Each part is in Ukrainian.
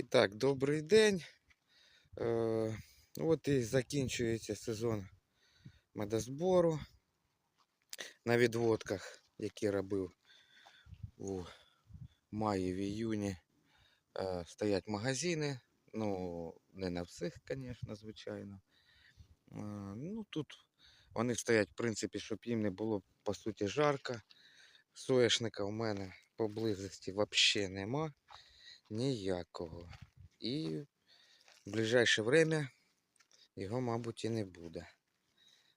І так, добрий день. Е, от і закінчується сезон медозбору на відводках, які робив у маї, в іюні. Е, стоять магазини. Ну, не на всіх, звісно, звичайно. Е, ну, тут вони стоять, в принципі, щоб їм не було по суті жарко. Соєшника у мене поблизості взагалі нема ніякого. І в ближайше время його, мабуть, і не буде.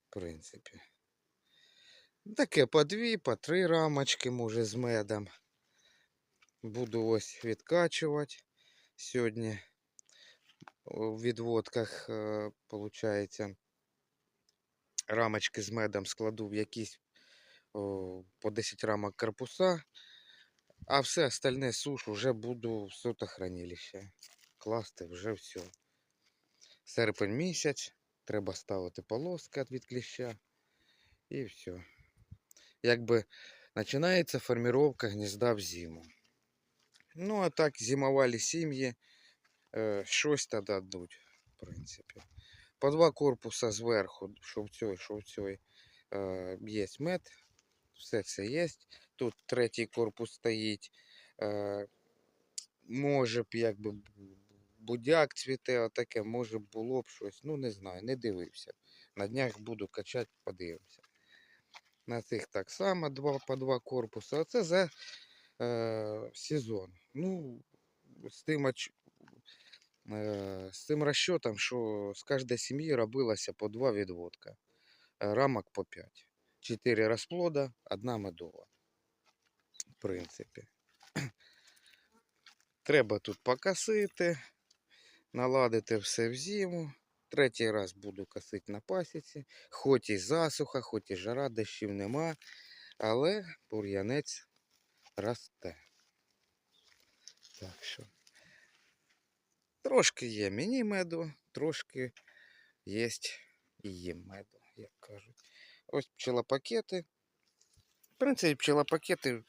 В принципі. Таке по дві, по три рамочки, може, з медом. Буду ось відкачувати. Сьогодні у відводках, е, получається, рамочки з медом складу в якісь о, по 10 рамок корпуса. А все остальне суш вже буду в сотохранилище. Класти вже все. Серпень місяць. Треба ставити полоски від кліща. І все. Якби починається формировка гнізда в зиму. Ну, а так зимували сім'ї. Щось тоді дадуть, в принципі. По два корпуса зверху, що в цій, що в цій, є мед. Все це є. Тут третій корпус стоїть. Е, може б, якби будяк цвіте, отаке, може б було б щось. Ну, не знаю, не дивився. На днях буду качати, подивимося. На цих так само два, по два корпуси. Оце за е, сезон. Ну, з тим, е, з цим розчотом, що з кожної сім'ї робилося по два відводка. Рамок по 5. 4 розплода, одна медова. Принципі. Треба тут покосити, наладити все в зиму. Третій раз буду косити на пасіці. Хоч і засуха, хоч і жара, дощів нема, але бур'янець росте. Так що. Трошки є мені меду, трошки є і їм меду, як кажуть. Ось пчелопакети. В принципі, пчелопакети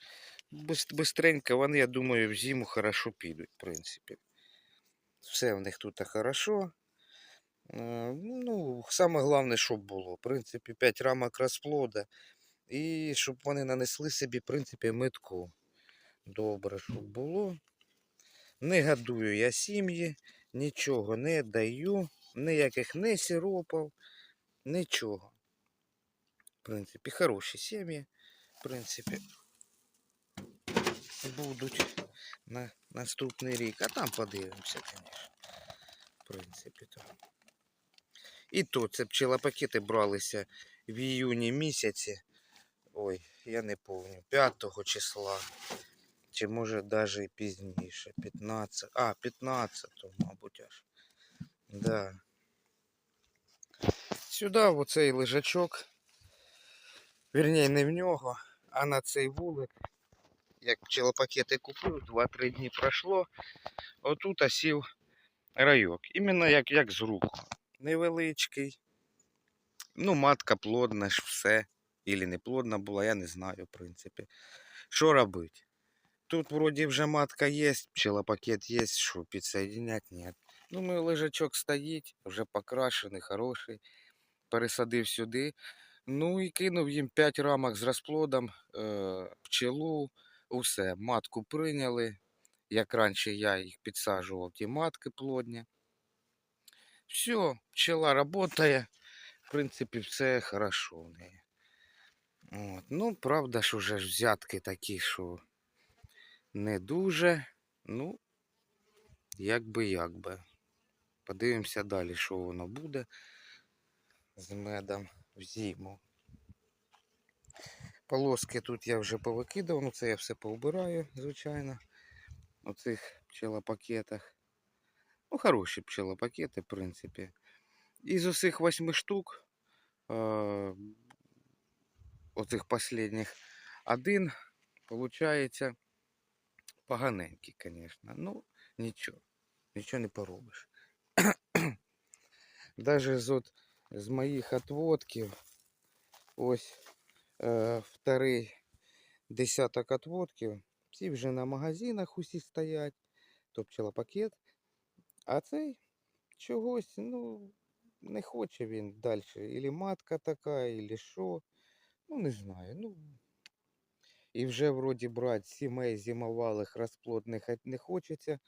бистренько, вони, я думаю, в зиму хорошо підуть, в принципі. Все в них тут хорошо. Е, Ну, саме головне, щоб було. В принципі, 5 рамок розплода. І щоб вони нанесли собі, в принципі, метку. Добре, щоб було. Не гадую я сім'ї, нічого не даю, ніяких не сиропів, нічого. В принципі, хороші сім'ї, в принципі, будуть на наступний рік. А там подивимося, звісно. В принципі, то. І то це пчелопакети бралися в іюні місяці. Ой, я не пам'ятаю, 5 числа. Чи може навіть і пізніше. 15. А, 15, мабуть, аж. Да. Сюди в оцей лежачок. Вірніше, не в нього, а на цей вулик. Як пчелопакети купив, 2-3 дні пройшло. Отут осів райок. Іменно як, як з рук. Невеличкий. Ну, матка плодна ж все. Ілі не плодна була, я не знаю, в принципі. Що робити? Тут вроді вже матка є, пчелопакет є, що підсоединять, ні. Думаю, лежачок стоїть, вже покрашений, хороший. Пересадив сюди. Ну і кинув їм 5 рамок з розплодом, е, пчелу, усе. Матку прийняли. Як раніше я їх підсаджував, ті матки плодні. Все, пчела працює. В принципі, все хорошо в неї. От. Ну, правда ж уже ж взятки такі, що не дуже. Ну, як би, як би. Подивимося далі, що воно буде з медом в зиму. Полоски тут я вже повикидав, ну це я все поубираю, звичайно. У цих пчелопакетах. Ну, хороші пчелопакети, в принципі. Із усіх восьми штук, е, оцих последніх, один, получається, поганенький, звісно. Ну, нічого, нічого не поробиш. Даже з, от, з моїх отводків, ось е, вторий десяток отводків, всі вже на магазинах усі стоять, то пчелопакет. А цей чогось, ну, не хоче він далі. Ілі матка така, ілі що. Ну, не знаю. Ну, і вже вроді брати сімей зимовалих розплодних не хочеться,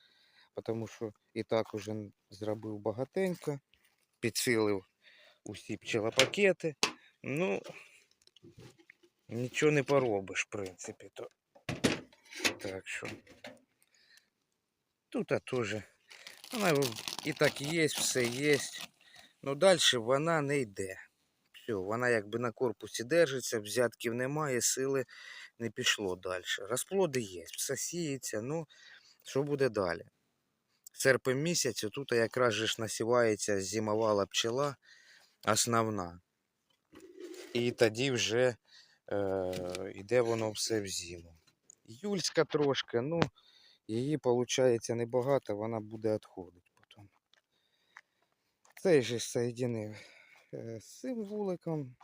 тому що і так уже зробив багатенько, підсилив усі пчелопакети. Ну, нічого не поробиш, в принципі. То. Так що. Тут теж. Вона і так є, все є. Ну далі вона не йде. Все, вона якби на корпусі держиться, взятків немає, сили не пішло далі. Розплоди є, все сіється, ну що буде далі? Серпень місяць, тут якраз ж насівається зимовала пчела основна. І тоді вже е, йде воно все в зиму. Юльська трошки, ну, її виходить небагато, вона буде відходити потім. Цей же соєдинив е, з цим вуликом.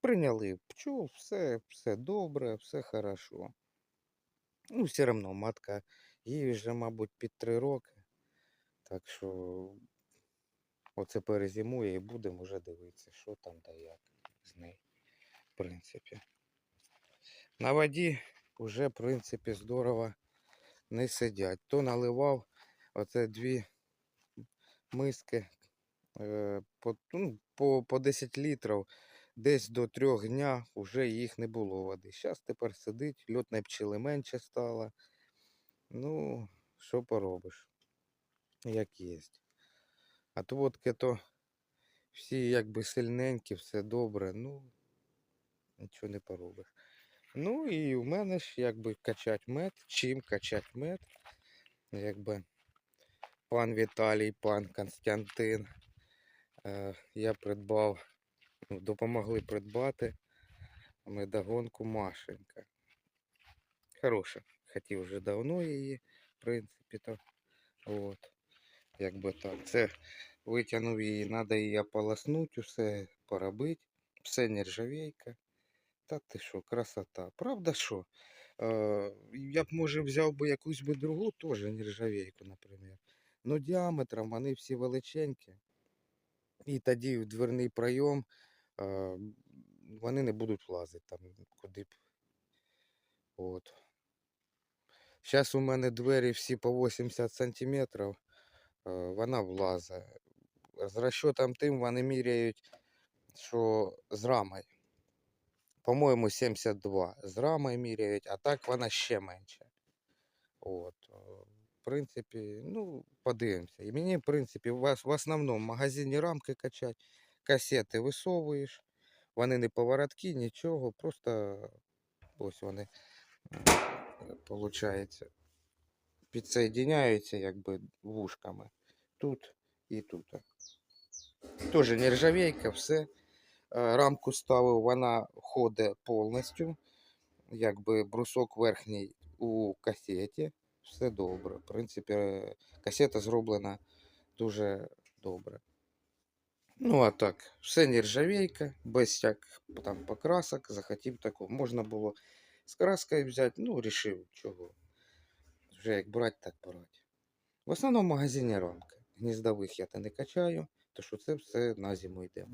Прийняли пчол, все, все добре, все хорошо. Ну, все одно матка, їй вже, мабуть, під три роки. Так що оце перезимує і будемо вже дивитися, що там та як з нею, в принципі. На воді вже, в принципі, здорово не сидять. То наливав оце дві миски е, по, ну, по, по 10 літрів. Десь до трьох дня вже їх не було води. Зараз тепер сидить, льотної пчели менше стало. Ну, що поробиш, як є. А то водки то всі якби сильненькі, все добре, ну нічого не поробиш. Ну і в мене ж якби качать мед. Чим качать мед? Якби пан Віталій, пан Константин. Е, я придбав, ну, допомогли придбати медогонку Машенька. Хороша. Хотів вже давно її, в принципі, то. От. Якби так. Це витягнув її, треба її ополоснути, усе поробити. Все нержавейка. Та ти що, красота. Правда що? Е, я б може взяв би якусь би другу, теж нержавейку, наприклад. Ну діаметром вони всі величенькі. І тоді в дверний пройом е, вони не будуть влазити там куди б. От. Зараз у мене двері всі по 80 сантиметрів. е, Вона влазить. З розчотом тим вони міряють, що з рамою. По-моєму, 72 з рамою міряють, а так вона ще менше. От. В принципі, ну, подивимося. І мені, в принципі, в, основному в магазині рамки качать, касети висовуєш, вони не поворотки, нічого, просто ось вони, виходить, підсоєдиняються якби вушками. Тут і тут. Теж нержавейка, все. Е, Рамку ставив, вона ходить повністю. Якби брусок верхній у касеті. Все добре. В принципі, е, касета зроблена дуже добре. Ну, а так, все нержавейка, без всяких там покрасок. Захотів такого. Можна було з краскою взяти, ну, рішив, чого. Вже як брати, так брати. В основному в магазині рамки. Гніздових я то не качаю, то що це все на зиму йде.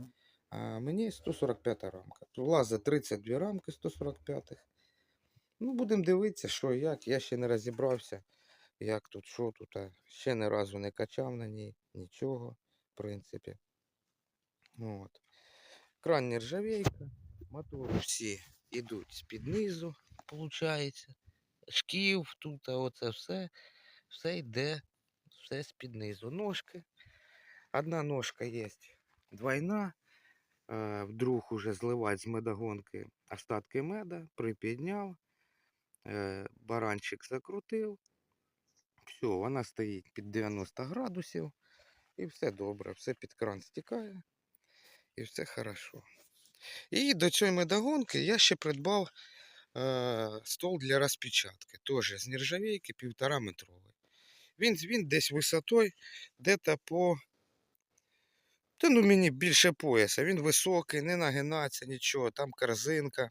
А мені 145 рамка. Влазить 32 рамки 145. Ну, будемо дивитися, що як. Я ще не розібрався, як тут, що тут. Ще ні разу не качав на ній, нічого, в принципі. От. Кран нержавейка, мотори всі йдуть з-під низу, виходить. Шків тут, а оце все, все йде, все з-під низу. Ножки. Одна ножка є двойна, вдруг уже зливати з медогонки остатки меда, припідняв, е, баранчик закрутив. Все, вона стоїть під 90 градусів. І все добре, все під кран стікає. І все хорошо. І до цієї медогонки я ще придбав е, стол для розпечатки. Теж з нержавейки півтора метровий. Він, він десь висотою де-то по. Та ну мені більше пояса. Він високий, не нагинається нічого, там корзинка.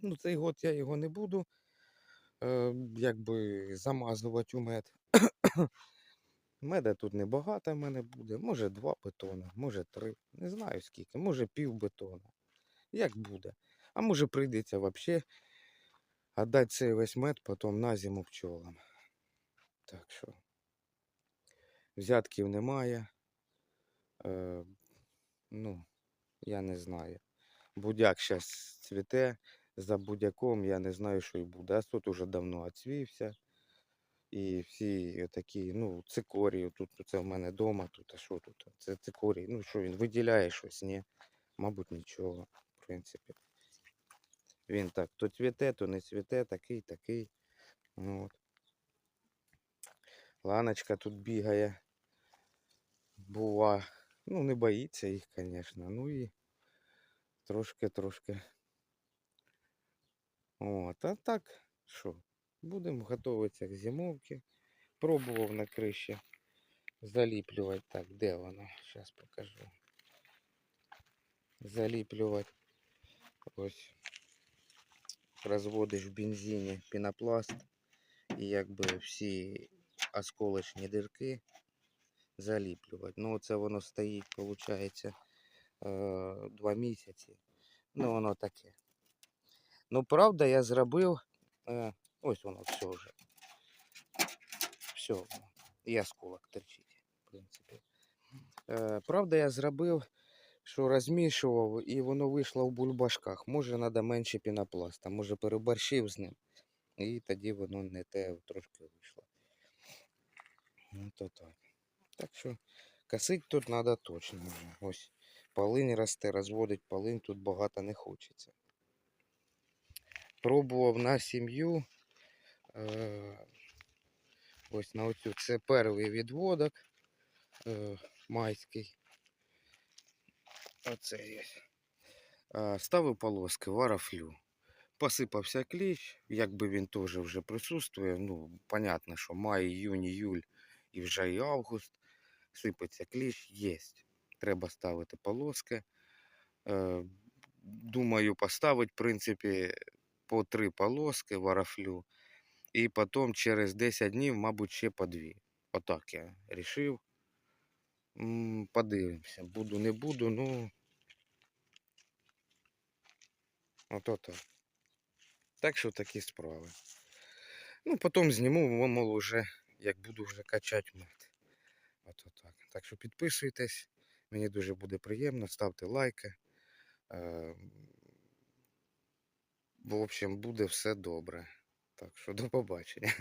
Ну, цей год я його не буду е, якби замазувати у мед. Меда тут небагато в мене буде. Може два бетона, може три. Не знаю скільки, може пів бетона. Як буде. А може прийдеться взагалі віддати цей весь мед потім на зиму пчолам. Так що. Взятків немає. Е, ну, я не знаю. Будяк зараз цвіте. За будяком я не знаю, що і буде. А тут уже давно відцвівся. І всі такі, ну, цикорії, тут це в мене вдома, тут, а що тут? Це цикорій. Ну що він виділяє щось, ні? Мабуть, нічого, в принципі. Він так то цвіте, то не цвіте, такий, такий. Ну, от. Ланочка тут бігає. Бува. Ну, не боїться їх, звісно. Ну і трошки-трошки. От, а так, що? Будемо готуватися к зимовці. Пробував на криші заліплювати. Так, де воно? Зараз покажу. Заліплювати. Ось. Розводиш в бензині пінопласт. І якби всі осколочні дирки заліплювати. Ну, це воно стоїть, виходить, два місяці. Ну, воно таке. Ну, правда, я зробив. Е, ось воно все вже. Все, і осколок торчить, в принципі. Е, правда, я зробив, що розмішував, і воно вийшло в бульбашках. Може, треба менше пінопласта, може переборщив з ним. І тоді воно не те трошки вийшло. Ну, то так. Так що косить тут треба точно вже. Ось полинь росте, розводить полинь, тут багато не хочеться. Пробував на сім'ю. Е, ось на оцю. Це перший відводок е, майський. Оце є. Е, ставив полоски, варафлю. Посипався кліщ, якби він теж вже присутствує. Ну, понятно, що май, іюнь, іюль і вже і август. Сипеться кліщ, є. Треба ставити полоски. Е, думаю, поставити, в принципі, по три полоски варафлю. І потім через 10 днів, мабуть, ще по дві. Отак я рішив. Подивимося. Буду, не буду, ну. Ото так. Так що такі справи. Ну, потім зніму, мол, уже, як буду вже качати мед. Ото так. Так що підписуйтесь. Мені дуже буде приємно. Ставте лайки. Е, В общем, буде все добре. Так що до побачення.